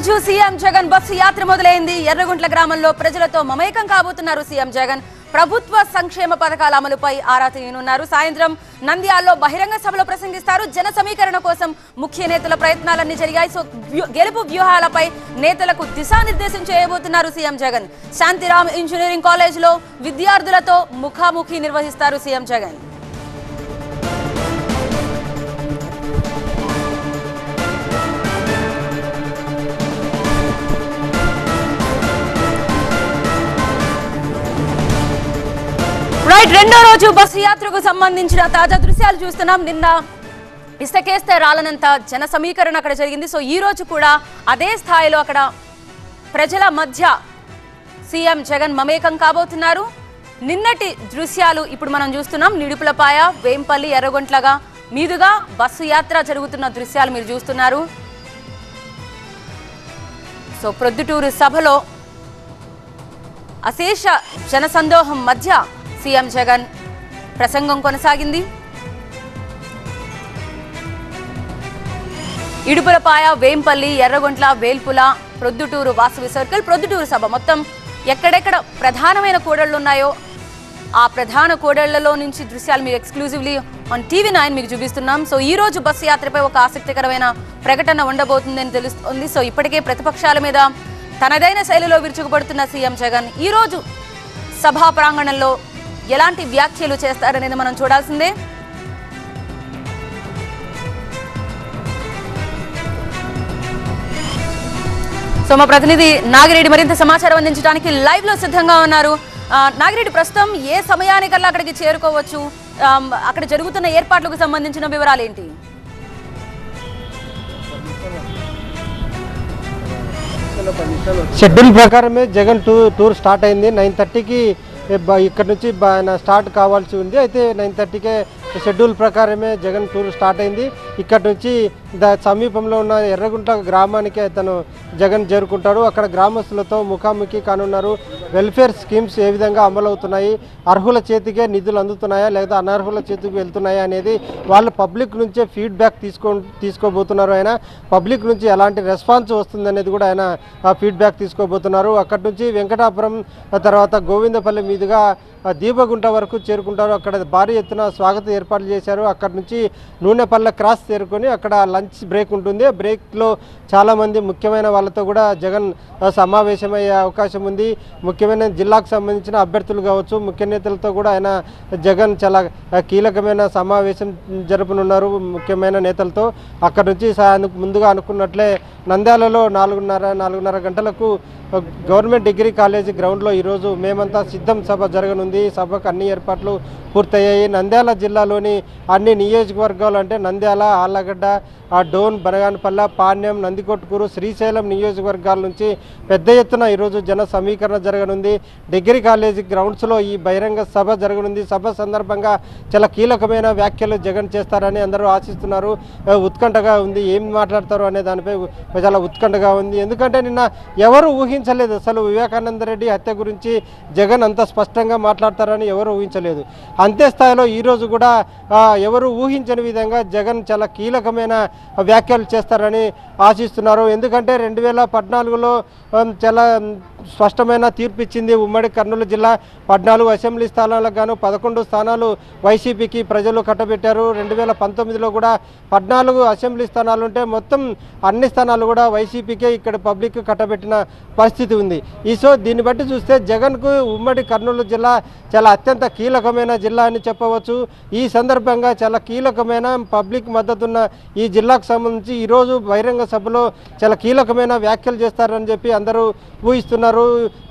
రోజు CM Jagan bus యాత్ర మొదలైంది. ఎర్రగుంట్ల గ్రామంలో ప్రజలతో మమేకం కాబోతున్నారు సీఎం జగన్. ప్రభుత్వ సంక్షేమ పథకాల అమలుపై ఆరా తీయనున్నారు. సాయంత్రం నంద్యాల్లో బహిరంగ సభలో ప్రసంగిస్తారు. జన సమీకరణ కోసం ముఖ్య నేతల ప్రయత్నాలన్నీ జరిగాయి. సో వ్యూ- గెలుపు వ్యూహాలపై నేతలకు దిశానిర్దేశం చేయబోతున్నారు సీఎం జగన్. శాంతిరామ్ ఇంజనీరింగ్ కాలేజ్లో విద్యార్థులతో ముఖాముఖి నిర్వహిస్తారు సీఎం జగన్. రైట్ రెండో రోజు బస్సు యాత్రకు సంబంధించిన తాజా దృశ్యాలు చూస్తున్నాం. నిన్న ఇసుకేస్తే రాలనంత జన సమీకరణ అక్కడ జరిగింది. సో ఈ రోజు కూడా అదే స్థాయిలో అక్కడ ప్రజల మధ్య సీఎం జగన్ మమేకం కాబోతున్నారు. నిన్నటి దృశ్యాలు ఇప్పుడు మనం చూస్తున్నాం. నిడుపులపాయ వేంపల్లి ఎర్రగొంట్లగా మీదుగా బస్సు యాత్ర జరుగుతున్న దృశ్యాలు మీరు చూస్తున్నారు. సో ప్రొద్దుటూరు సభలో అశేష జనసందోహం మధ్య సీఎం జగన్ ప్రసంగం కొనసాగింది. ఇడుపులపాయ వేంపల్లి ఎర్రగొంట్ల వేల్పుల ప్రొద్దుటూరు వాసవి సర్కిల్ ప్రొద్దుటూరు సభ మొత్తం ఎక్కడెక్కడ ప్రధానమైన కూడళ్ళు ఉన్నాయో ఆ ప్రధాన కూడళ్ళలో నుంచి దృశ్యాలు మీకు ఎక్స్క్లూజివ్లీ ఆన్ టీవీ నైన్ మీకు చూపిస్తున్నాం. సో ఈ రోజు బస్సు యాత్రపై ఒక ఆసక్తికరమైన ప్రకటన ఉండబోతుందని తెలుస్తుంది. సో ఇప్పటికే ప్రతిపక్షాల మీద తనదైన శైలిలో విరుచుకుపడుతున్న సీఎం జగన్ ఈ రోజు సభా ప్రాంగణంలో ఎలాంటి వ్యాఖ్యలు చేస్తారనేది మనం చూడాల్సిందే. సో మా ప్రతినిధి నాగిరెడ్డి మరింత సమాచారం అందించడానికి లైవ్లో సిద్ధంగా ఉన్నారు. నాగిరెడ్డి ప్రస్తుతం ఏ సమయానికల్లా అక్కడికి చేరుకోవచ్చు? అక్కడ జరుగుతున్న ఏర్పాట్లకు సంబంధించిన వివరాలు ఏంటి షెడ్యూల్ ప్రకారమే జగన్ టూ టూర్ స్టార్ట్ అయింది. నైన్ థర్టీకి ఇక్కడ నుంచి ఆయన స్టార్ట్ కావాల్సి ఉంది. అయితే నైన్ థర్టీకే షెడ్యూల్ ప్రకారమే జగన్ టూర్ స్టార్ట్ అయింది. ఇక్కడ నుంచి సమీపంలో ఉన్న ఎర్రగుంట గ్రామానికి అతను జగన్ చేరుకుంటాడు. అక్కడ గ్రామస్తులతో ముఖాముఖి కానున్నారు. వెల్ఫేర్ స్కీమ్స్ ఏ విధంగా అమలవుతున్నాయి? అర్హుల చేతికే నిధులు అందుతున్నాయా? లేదా అనర్హుల చేతికి వెళ్తున్నాయా అనేది వాళ్ళు పబ్లిక్ నుంచే ఫీడ్బ్యాక్ తీసుకో తీసుకోబోతున్నారు ఆయన. పబ్లిక్ నుంచి ఎలాంటి రెస్పాన్స్ వస్తుంది అనేది కూడా ఆయన ఫీడ్బ్యాక్ తీసుకోబోతున్నారు. అక్కడి నుంచి వెంకటాపురం తర్వాత గోవిందపల్లి మీదుగా దీపగుంట వరకు చేరుకుంటారు. అక్కడ భారీ ఎత్తున స్వాగత ఏర్పాట్లు చేశారు. అక్కడ నుంచి నూనెపల్లె క్రాస్ చేరుకొని అక్కడ లంచ్ బ్రేక్ ఉంటుంది. ఆ బ్రేక్లో చాలామంది ముఖ్యమైన వాళ్ళతో కూడా జగన్ సమావేశమయ్యే అవకాశం ఉంది. ముఖ్యమైన జిల్లాకు సంబంధించిన అభ్యర్థులు కావచ్చు ముఖ్య నేతలతో కూడా ఆయన జగన్ చాలా కీలకమైన సమావేశం జరపనున్నారు ముఖ్యమైన నేతలతో. అక్కడ నుంచి ముందుగా అనుకున్నట్లే నంద్యాలలో నాలుగున్నర నాలుగున్నర గంటలకు గవర్నమెంట్ డిగ్రీ కాలేజీ గ్రౌండ్లో ఈరోజు మేమంతా సిద్ధం సభ జరగనుంది. సభకు అన్ని ఏర్పాట్లు పూర్తయ్యాయి. నంద్యాల జిల్లాలోని అన్ని నియోజకవర్గాలు అంటే నంద్యాల ఆళ్ళగడ్డ ఆ డోన్ బనగానపల్ల పాణ్యం నందికొట్కూరు శ్రీశైలం నియోజకవర్గాల నుంచి పెద్ద ఎత్తున ఈరోజు జన సమీకరణ జరగనుంది. డిగ్రీ కాలేజీ గ్రౌండ్స్లో ఈ బహిరంగ సభ జరగనుంది. సభ సందర్భంగా చాలా కీలకమైన వ్యాఖ్యలు జగన్ చేస్తారని అందరూ ఆశిస్తున్నారు. ఉత్కంఠగా ఉంది. ఏం మాట్లాడతారు అనే దానిపై చాలా ఉత్కంఠగా ఉంది. ఎందుకంటే నిన్న ఎవరు ఊహించలేదు. అసలు వివేకానంద రెడ్డి హత్య గురించి జగన్ అంత స్పష్టంగా మాట్లాడతారని ఎవరు ఊహించలేదు. అంతే స్థాయిలో ఈరోజు కూడా ఎవరు ఊహించని విధంగా జగన్ చాలా కీలకమైన వ్యాఖ్యలు చేస్తారని ఆశిస్తున్నారు. ఎందుకంటే రెండు వేల పద్నాలుగులో చాలా స్పష్టమైన తీర్పు ఇచ్చింది ఉమ్మడి కర్నూలు జిల్లా పద్నాలుగు అసెంబ్లీ స్థానాలకు గాను పదకొండు స్థానాలు వైసీపీకి ప్రజలు కట్టబెట్టారు. రెండు వేల పంతొమ్మిదిలో కూడా పద్నాలుగు అసెంబ్లీ స్థానాలు ఉంటే మొత్తం అన్ని స్థానాలు కూడా వైసీపీకే ఇక్కడ పబ్లిక్ కట్టబెట్టిన పరిస్థితి ఉంది. ఈ సో దీన్ని బట్టి చూస్తే జగన్కు ఉమ్మడి కర్నూలు జిల్లా చాలా అత్యంత కీలకమైన జిల్లా అని చెప్పవచ్చు. ఈ సందర్భంగా చాలా కీలకమైన పబ్లిక్ మద్దతున్న ఈ జిల్లాకు సంబంధించి ఈరోజు బహిరంగ సభలో చాలా కీలకమైన వ్యాఖ్యలు చేస్తారని చెప్పి అందరూ ఊహిస్తున్నారు.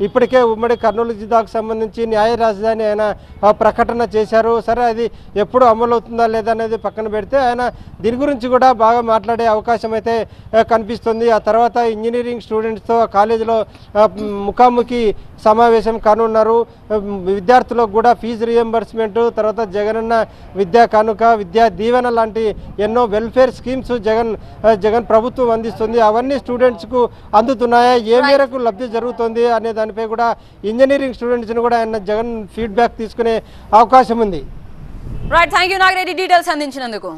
ఇప్పటికే ఉమ్మడి కర్నూలు జిల్లాకు సంబంధించి న్యాయ రాజధాని ఆయన ప్రకటన చేశారు. సరే అది ఎప్పుడు అమలవుతుందా లేదా అనేది పక్కన పెడితే ఆయన దీని గురించి కూడా బాగా మాట్లాడే అవకాశం అయితే కనిపిస్తుంది. ఆ తర్వాత ఇంజనీరింగ్ స్టూడెంట్స్తో కాలేజీలో ముఖాముఖి సమావేశం కానున్నారు. విద్యార్థులకు కూడా ఫీజు రియంబర్స్మెంట్ తర్వాత జగనన్న విద్యా కానుక విద్యా దీవెన లాంటి ఎన్నో వెల్ఫేర్ స్కీమ్స్ జగన్ జగన్ ప్రభుత్వం అందిస్తుంది. అవన్నీ స్టూడెంట్స్కు అందుతున్నాయా? ఏ మేరకు లబ్ధి జరుగుతుంది అనే దానిపై కూడా ఇంజనీరింగ్ స్టూడెంట్స్ని కూడా ఆయన జగన్ ఫీడ్బ్యాక్ తీసుకునే అవకాశం ఉంది. Right thank you Nagireddy details అందించినందుకు.